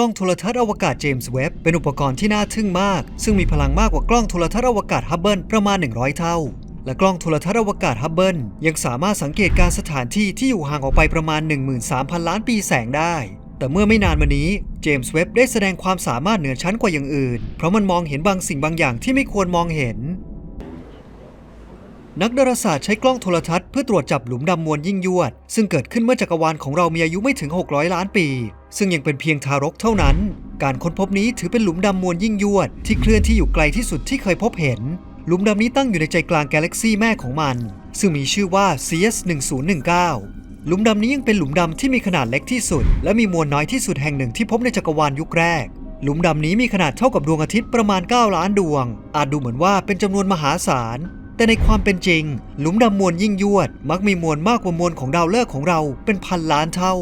กล้องโทรทัศน์อวกาศเจมส์เว็บเป็นอุปกรณ์ที่น่าทึ่งมาก ซึ่งมีพลังมากกว่ากล้องโทรทัศน์อวกาศฮับเบิลประมาณ 100 เท่า และกล้องโทรทัศน์อวกาศฮับเบิลยังสามารถสังเกตการสถานที่ที่อยู่ห่างออกไปประมาณ 13,000 ล้านปีแสงได้ แต่เมื่อไม่นานมานี้เจมส์เว็บได้แสดงความสามารถเหนือชั้นกว่าอย่างอื่น เพราะมันมองเห็นบางสิ่งบางอย่างที่ไม่ควรมองเห็นนักดาราศาสตร์ใช้กล้องโทรทัศน์เพื่อตรวจจับหลุมดำมวลยิ่งยวด ซึ่งเกิดขึ้นเมื่อจักรวาลของเรามีอายุไม่ถึง 600 ล้านปี ซึ่งยังเป็นเพียงทารกเท่านั้น การค้นพบนี้ถือเป็นหลุมดำมวลยิ่งยวด ที่เคลื่อนที่อยู่ไกลที่สุดที่เคยพบเห็น หลุมดำนี้ตั้งอยู่ในใจกลางกาแล็กซีแม่ของมัน ซึ่งมีชื่อว่า CS 1019หลุมดำนี้ยังเป็นหลุมดำที่มีขนาดเล็กที่สุด และมีมวลน้อยที่สุดแห่งหนึ่งที่พบในจักรวาลยุคแรก หลุมดำนี้มีขนาดเท่ากับดวงอาทิตย์ประมาณ 9 ล้านดวง อาจดูเหมือนว่าเป็นจำนวนมหาศาล แต่ในความเป็นจริง หลุมดำมวลยิ่งยวด มักมีมวลมากกว่ามวลของดาวฤกษ์ของเราเป็นพันล้านเท่า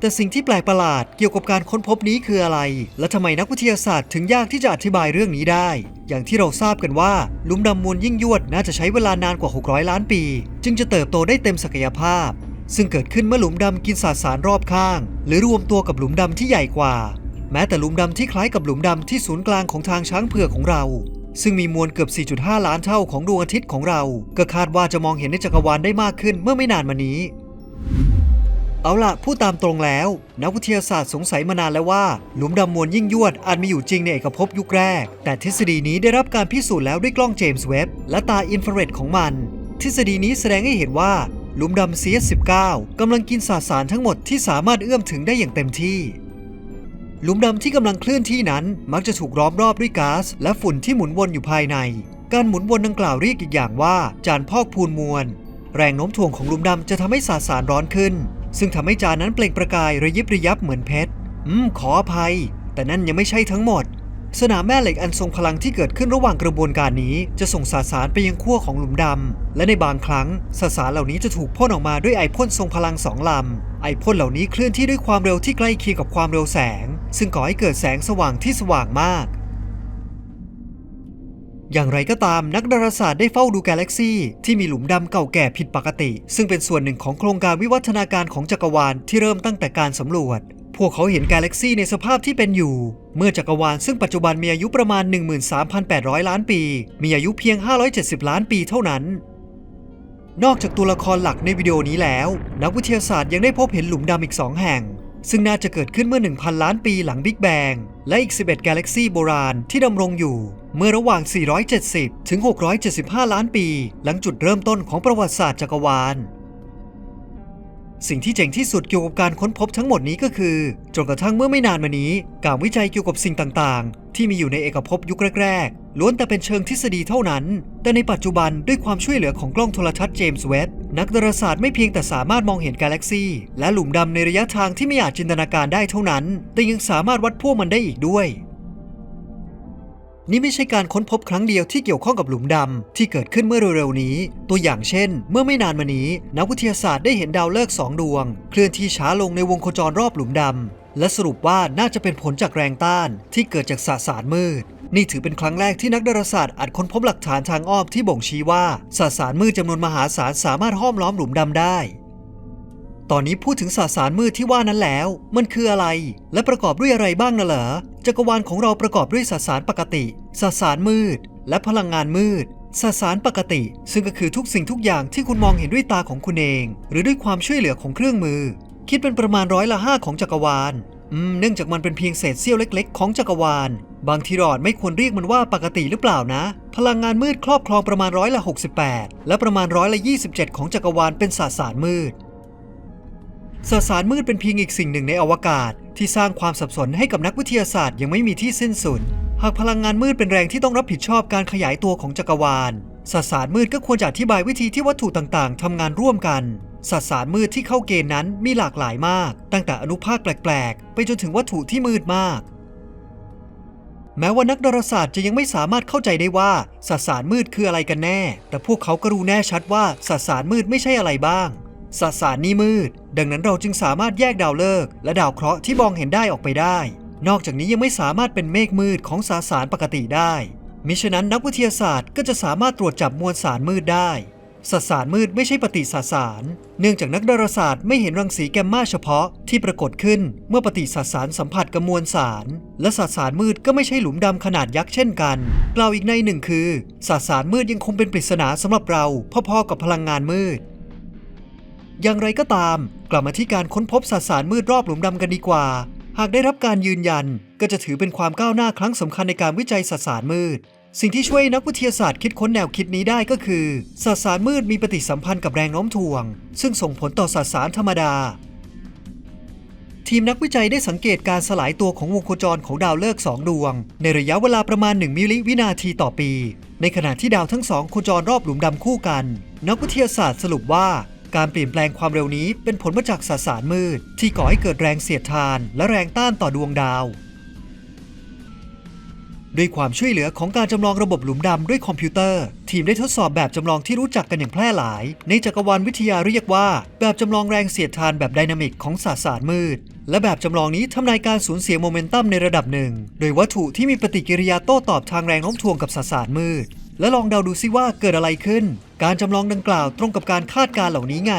แต่สิ่งที่แปลกประหลาดเกี่ยวกับการค้นพบนี้คืออะไร และทำไมนักวิทยาศาสตร์ถึงยากที่จะอธิบายเรื่องนี้ได้ อย่างที่เราทราบกันว่าหลุมดำมวลยิ่งยวดน่าจะใช้เวลานานกว่า 600 ล้านปี จึงจะเติบโตได้เต็มศักยภาพ ซึ่งเกิดขึ้นเมื่อหลุมดำกินสสารรอบข้าง หรือรวมตัวกับหลุมดำที่ใหญ่กว่า แม้แต่หลุมดำที่คล้ายกับหลุมดำที่ศูนย์กลางของทางช้างเผือกของเรา ซึ่งมีมวลเกือบ 4.5 ล้านเท่าของดวงอาทิตย์ของเรา ก็คาดว่าจะมองเห็นในจักรวาลได้มากขึ้นเมื่อไม่นานมานี้ เอาล่ะพูดตามตรงแล้ว นักวิทยาศาสตร์สงสัยมานานแล้วว่า หลุมดำมวลยิ่งยวดอาจมีอยู่จริงในเอกภพยุคแรก แต่ทฤษฎีนี้ได้รับการพิสูจน์แล้วด้วยกล้องเจมส์เว็บและตาอินฟราเรดของมัน ทฤษฎีนี้แสดงให้เห็นว่าหลุมดำ CS19 กำลังกินสาสารทั้งหมดที่สามารถเอื้อมถึงได้อย่างเต็มที่ หลุมดำที่กำลังเคลื่อนที่นั้นมักจะถูกล้อมรอบด้วยก๊าซและฝุ่นที่หมุนวนอยู่ภายใน การหมุนวนดังกล่าวเรียกอีกอย่างว่า จานพอกพูนมวล แรงโน้มถ่วงของหลุมดำจะทำให้สสารร้อนขึ้น ซึ่งทำให้จานนั้นเปล่งประกายระยิบระยับเหมือนเพชร อืม ขออภัย แต่นั่นยังไม่ใช่ทั้งหมด สนามแม่เหล็กอันทรงพลังที่เกิดขึ้นระหว่างกระบวนการนี้ จะส่งสสารไปยังขั้วของหลุมดำ และในบางครั้งสสารเหล่านี้จะถูกพ่นออกมาด้วยไอพ่นทรงพลังสองลำ ไอพ่นเหล่านี้เคลื่อนที่ด้วยความเร็วที่ใกล้เคียงกับความเร็วแสง ซึ่งก่อให้เกิดแสงสว่างที่สว่างมาก อย่างไรก็ตามนักดาราศาสตร์ได้เฝ้าดูกาแล็กซีที่มีหลุมดำเก่าแก่ผิดปกติ ซึ่งเป็นส่วนหนึ่งของโครงการวิวัฒนาการของจักรวาลที่เริ่มตั้งแต่การสำรวจ พวกเขาเห็นกาแล็กซีในสภาพที่เป็นอยู่ เมื่อจักรวาลซึ่งปัจจุบันมีอายุประมาณ 13,800 ล้านปี มีอายุเพียง 570 ล้านปีเท่านั้นนอกจากตัวละครหลักในวิดีโอนี้แล้ว นักวิทยาศาสตร์ยังได้พบเห็นหลุมดำอีก2แห่ง ซึ่งน่าจะเกิดขึ้นเมื่อ 1,000 ล้านปีหลังบิ๊กแบง และอีก 11 กาแล็กซีโบราณที่ดำรงอยู่ เมื่อระหว่าง 470 ถึง 675 ล้านปี หลังจุดเริ่มต้นของประวัติศาสตร์จักรวาล สิ่งที่เจ๋งที่สุดเกี่ยวกับการค้นพบทั้งหมดนี้ก็คือ จนกระทั่งเมื่อไม่นานมานี้ การวิจัยเกี่ยวกับสิ่งต่างๆ ที่มีอยู่ในเอกภพยุคแรกๆล้วนแต่เป็นเชิงทฤษฎีเท่านั้น แต่ในปัจจุบันด้วยความช่วยเหลือของกล้องโทรทัศน์เจมส์เว็บนักดาราศาสตร์ไม่เพียงแต่สามารถมองเห็นกาแล็กซีและหลุมดำในระยะทางที่ไม่อาจจินตนาการได้เท่านั้น แต่ยังสามารถวัดพวกมันได้อีกด้วย นี่ไม่ใช่การค้นพบครั้งเดียวที่เกี่ยวข้องกับหลุมดำที่เกิดขึ้นเมื่อเร็วๆนี้ ตัวอย่างเช่น เมื่อไม่นานมานี้ นักวิทยาศาสตร์ได้เห็นดาวฤกษ์สองดวง เคลื่อนที่ช้าลงในวงโคจรรอบหลุมดำและสรุปว่าน่าจะเป็นผลจากแรงต้าน ที่เกิดจากสสารมืด นี่ถือเป็นครั้งแรกที่นักดาราศาสตร์อาจค้นพบหลักฐานทางอ้อมที่บ่งชี้ว่าสสารมืดจำนวนมหาศาลสามารถห้อมล้อมหลุมดำได้ ตอนนี้พูดถึงสสารมืดที่ว่านั้นแล้ว มันคืออะไร และประกอบด้วยอะไรบ้างน่ะเหรอ จักรวาลของเราประกอบด้วยสสารปกติ สสารมืด และพลังงานมืดสสารปกติ ซึ่งก็คือทุกสิ่งทุกอย่างที่คุณมองเห็นด้วยตาของคุณเอง หรือด้วยความช่วยเหลือของเครื่องมือ คิดเป็นประมาณร้อยละห้าของจักรวาลอืมเนื่องจากมันเป็นเพียงเศษเสี้ยวเล็ก ๆ ของจักรวาล บางทีรอดไม่ควรเรียกมันว่าปกติหรือเปล่านะ พลังงานมืดครอบครองประมาณร้อยละ68 และประมาณร้อยละ27 ของจักรวาลเป็นสสารมืด สสารมืดเป็นเพียงอีกสิ่งหนึ่งในอวกาศ ที่สร้างความสับสนให้กับนักวิทยาศาสตร์ยังไม่มีที่สิ้นสุด หากพลังงานมืดเป็นแรงที่ต้องรับผิดชอบการขยายตัวของจักรวาลสสารมืดก็ควรจะอธิบายวิธีที่วัตถุต่างๆทำงานร่วมกันสสารมืดที่เข้าเกณฑ์นั้นมีหลากหลายมาก ตั้งแต่อนุภาคแปลก ๆ ไปจนถึงวัตถุที่มืดมาก แม้ว่านักดาราศาสตร์จะยังไม่สามารถเข้าใจได้ว่าสสารมืดคืออะไรกันแน่ แต่พวกเขาก็รู้แน่ชัดว่าสสารมืดไม่ใช่อะไรบ้าง สสารนี่มืด ดังนั้นเราจึงสามารถแยกดาวฤกษ์และดาวเคราะห์ที่มองเห็นได้ออกไปได้ นอกจากนี้ยังไม่สามารถเป็นเมฆมืดของสสารปกติได้ มิฉะนั้นนักวิทยาศาสตร์ก็จะสามารถตรวจจับมวลสารมืดได้สสารมืดไม่ใช่ปฏิสสาร เนื่องจากนักดาราศาสตร์ไม่เห็นรังสีแกมมาเฉพาะที่ปรากฏขึ้นเมื่อปฏิสสารสัมผัสกับมวลสาร และสสารมืดก็ไม่ใช่หลุมดำขนาดยักษ์เช่นกัน กล่าวอีกในหนึ่งคือสสารมืดยังคงเป็นปริศนาสำหรับเราพอๆกับพลังงานมืด อย่างไรก็ตาม กลับมาที่การค้นพบสสารมืดรอบหลุมดำกันดีกว่า หากได้รับการยืนยันก็จะถือเป็นความก้าวหน้าครั้งสำคัญในการวิจัยสสารมืด สิ่งที่ช่วยนักวิทยาศาสตร์คิดค้นแนวคิดนี้ได้ก็คือสสารมืดมีปฏิสัมพันธ์กับแรงโน้มถ่วง ซึ่งส่งผลต่อสสารธรรมดา ทีมนักวิจัยได้สังเกตการสลายตัวของวงโคจรของดาวฤกษ์สองดวง ในระยะเวลาประมาณ 1 มิลลิวินาทีต่อปี ในขณะที่ดาวทั้งสองโคจรรอบหลุมดำคู่กัน นักวิทยาศาสตร์สรุปว่า การเปลี่ยนแปลงความเร็วนี้เป็นผลมาจากสสารมืด ที่ก่อให้เกิดแรงเสียดทาน และแรงต้านต่อดวงดาว ด้วยความช่วยเหลือของการจำลองระบบหลุมดำด้วยคอมพิวเตอร์ ทีมได้ทดสอบแบบจำลองที่รู้จักกันอย่างแพร่หลาย ในจักรวาลวิทยาเรียกว่า แบบจำลองแรงเสียดทานแบบไดนามิกของสสารมืด และแบบจำลองนี้ทำนายการสูญเสียโมเมนตัมในระดับหนึ่ง โดยวัตถุที่มีปฏิกิริยาโต้ตอบทางแรงโน้มถ่วงกับสสารมืด และลองเดาดูซิว่าเกิดอะไรขึ้น การจำลองดังกล่าวตรงกับการคาดการเหล่านี้ไง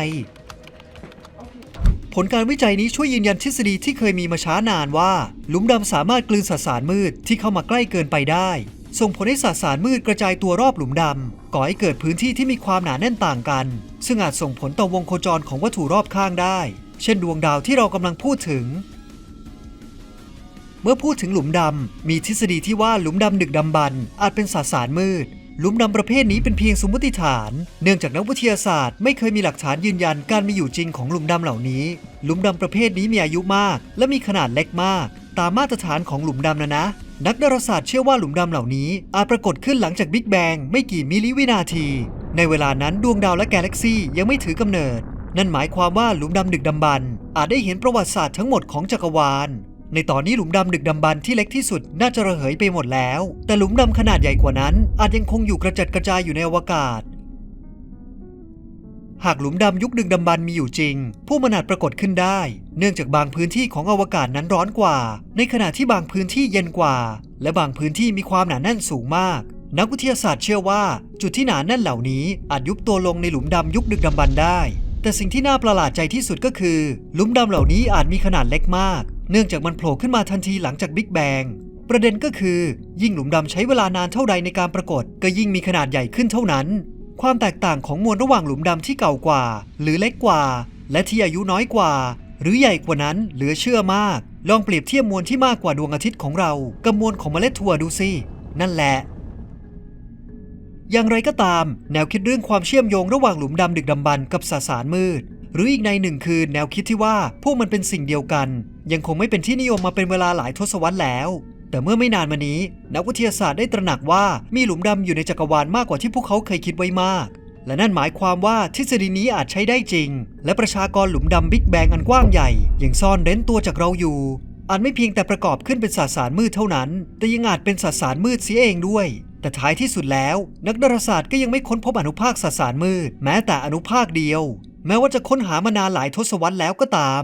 ผลการวิจัยนี้ช่วยยืนยันทฤษฎีที่เคยมีมาช้านานว่า หลุมดำสามารถกลืนสสารมืดที่เข้ามาใกล้เกินไปได้ ส่งผลให้สสารมืดกระจายตัวรอบหลุมดำก่อให้เกิดพื้นที่ที่มีความหนาแน่นต่างกัน ซึ่งอาจส่งผลต่อวงโคจรของวัตถุรอบข้างได้ เช่นดวงดาวที่เรากำลังพูดถึงเมื่อพูดถึงหลุมดำ มีทฤษฎีที่ว่าหลุมดำดึกดำบรรพ์อาจเป็นสสารมืด ลุมดำประเภทนี้เป็นเพียงสมมติฐาน เนื่องจากนักวิทยาศาสตร์ไม่เคยมีหลักฐานยืนยันการมีอยู่จริงของหลุมดำเหล่านี้หลุมดำประเภทนี้มีอายุมาก และมีขนาดเล็กมาก ตามมาตรฐานของหลุมดำนะนะ นักดาราศาสตร์เชื่อว่าหลุมดำเหล่านี้ อาจปรากฏขึ้นหลังจากบิ๊กแบงไม่กี่มิลลิวินาที ในเวลานั้นดวงดาวและกาแล็กซี่ยังไม่ถือกำเนิด นั่นหมายความว่าหลุมดำดึกดำบรรพ์อาจได้เห็นประวัติศาสตร์ทั้งหมดของจักรวาล ในตอนนี้หลุมดำดึกดำบรรที่เล็กที่สุดน่าจะระเหยไปหมดแล้ว แต่หลุมดำขนาดใหญ่กว่านั้น อาจยังคงอยู่กระจัดกระจายอยู่ในอวกาศ หากหลุมดำยุคดึกดำบรรมีอยู่จริง ผู้มันอาจปรากฏขึ้นได้ เนื่องจากบางพื้นที่ของอวกาศนั้นร้อนกว่า ในขณะที่บางพื้นที่เย็นกว่า และบางพื้นที่มีความหนาแน่นสูงมาก นักวิทยาศาสตร์เชื่อว่า จุดที่หนาแน่นเหล่านี้อาจยุบตัวลงในหลุมดำยุคดึกดำบรรได้แต่สิ่งที่น่าประหลาดใจที่สุดก็คือ หลุมดำเหล่านี้อาจมีขนาดเล็กมาก เนื่องจากมันโผล่ขึ้นมาทันทีหลังจากบิ๊กแบงประเด็นก็คือ ยิ่งหลุมดำใช้เวลานานเท่าใดในการปรากฏ ก็ยิ่งมีขนาดใหญ่ขึ้นเท่านั้น ความแตกต่างของมวลระหว่างหลุมดำที่เก่ากว่า หรือเล็กกว่า และที่อายุน้อยกว่า หรือใหญ่กว่านั้นเหลือเชื่อมาก ลองเปรียบเทียบมวลที่มากกว่าดวงอาทิตย์ของเรากับมวลของเมล็ดถั่วดูสินั่นแหละอย่างไรก็ตาม แนวคิดเรื่องความเชื่อมโยงระหว่างหลุมดำดึกดำบรรกับสสารมืด หรืออีกในหนึ่งคือแนวคิดที่ว่าพวกมันเป็นสิ่งเดียวกัน ยังคงไม่เป็นที่นิยมมาเป็นเวลาหลายทศวรรษแล้ว แต่เมื่อไม่นานมานี้ นักวิทยาศาสตร์ได้ตระหนักว่ามีหลุมดำอยู่ในจักรวาลมากกว่าที่พวกเขาเคยคิดไว้มาก และนั่นหมายความว่าทฤษฎีนี้อาจใช้ได้จริง และประชากรหลุมดำบิ๊กแบงอันกว้างใหญ่ยังซ่อนเร้นตัวจากเราอยู่อาจไม่เพียงแต่ประกอบขึ้นเป็นสสารมืดเท่านั้น แต่ยังอาจเป็นสสารมืดเสียเองด้วย แต่ท้ายที่สุดแล้ว นักดาราศาสตร์ก็ยังไม่ค้นพบอนุภาคสสารมืด แม้แต่อนุภาคเดียว แม้ว่าจะค้นหามานานหลายทศวรรษแล้วก็ตาม